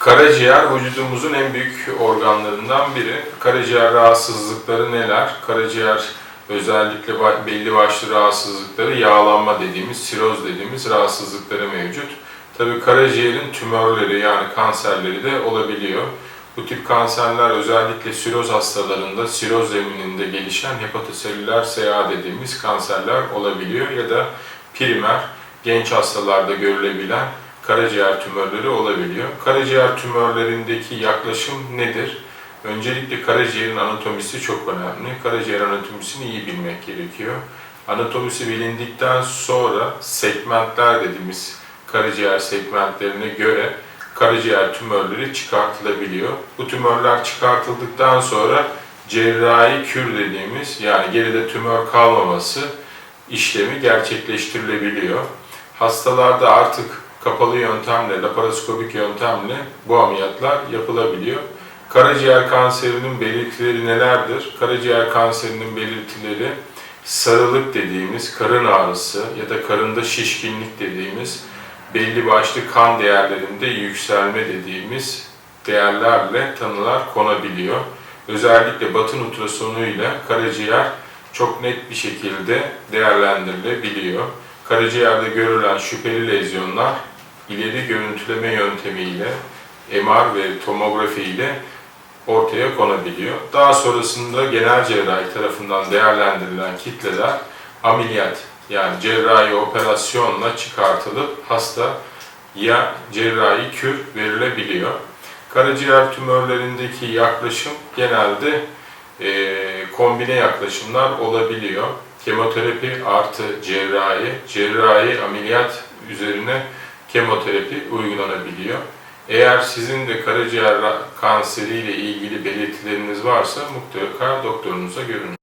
Karaciğer vücudumuzun en büyük organlarından biri. Karaciğer rahatsızlıkları neler? Karaciğer özellikle belli başlı rahatsızlıkları yağlanma dediğimiz, siroz dediğimiz rahatsızlıkları mevcut. Tabii karaciğerin tümörleri yani kanserleri de olabiliyor. Bu tip kanserler özellikle siroz hastalarında, siroz zemininde gelişen hepatoselüler SA dediğimiz kanserler olabiliyor ya da primer, genç hastalarda görülebilen karaciğer tümörleri olabiliyor. Karaciğer tümörlerindeki yaklaşım nedir? Öncelikle karaciğerin anatomisi çok önemli. Karaciğer anatomisini iyi bilmek gerekiyor. Anatomisi bilindikten sonra segmentler dediğimiz karaciğer segmentlerine göre karaciğer tümörleri çıkartılabiliyor. Bu tümörler çıkartıldıktan sonra cerrahi kür dediğimiz yani geride tümör kalmaması işlemi gerçekleştirilebiliyor. Hastalarda artık kapalı yöntemle, laparoskopik yöntemle bu ameliyatlar yapılabiliyor. Karaciğer kanserinin belirtileri nelerdir? Karaciğer kanserinin belirtileri sarılık dediğimiz karın ağrısı ya da karında şişkinlik dediğimiz belli başlı kan değerlerinde yükselme dediğimiz değerlerle tanılar konabiliyor. Özellikle batın ultrasonu ile karaciğer çok net bir şekilde değerlendirilebiliyor. Karaciğerde görülen şüpheli lezyonlar ileri görüntüleme yöntemiyle MR ve tomografi ile ortaya konabiliyor. Daha sonrasında genel cerrahi tarafından değerlendirilen kitleler ameliyat yani cerrahi operasyonla çıkartılıp hasta ya cerrahi kür verilebiliyor. Karaciğer tümörlerindeki yaklaşım genelde eee, kombine yaklaşımlar olabiliyor. Kemoterapi artı cerrahi, cerrahi ameliyat üzerine kemoterapi uygulanabiliyor. Eğer sizin de karaciğer kanseriyle ilgili belirtileriniz varsa mutlaka doktorunuza görün.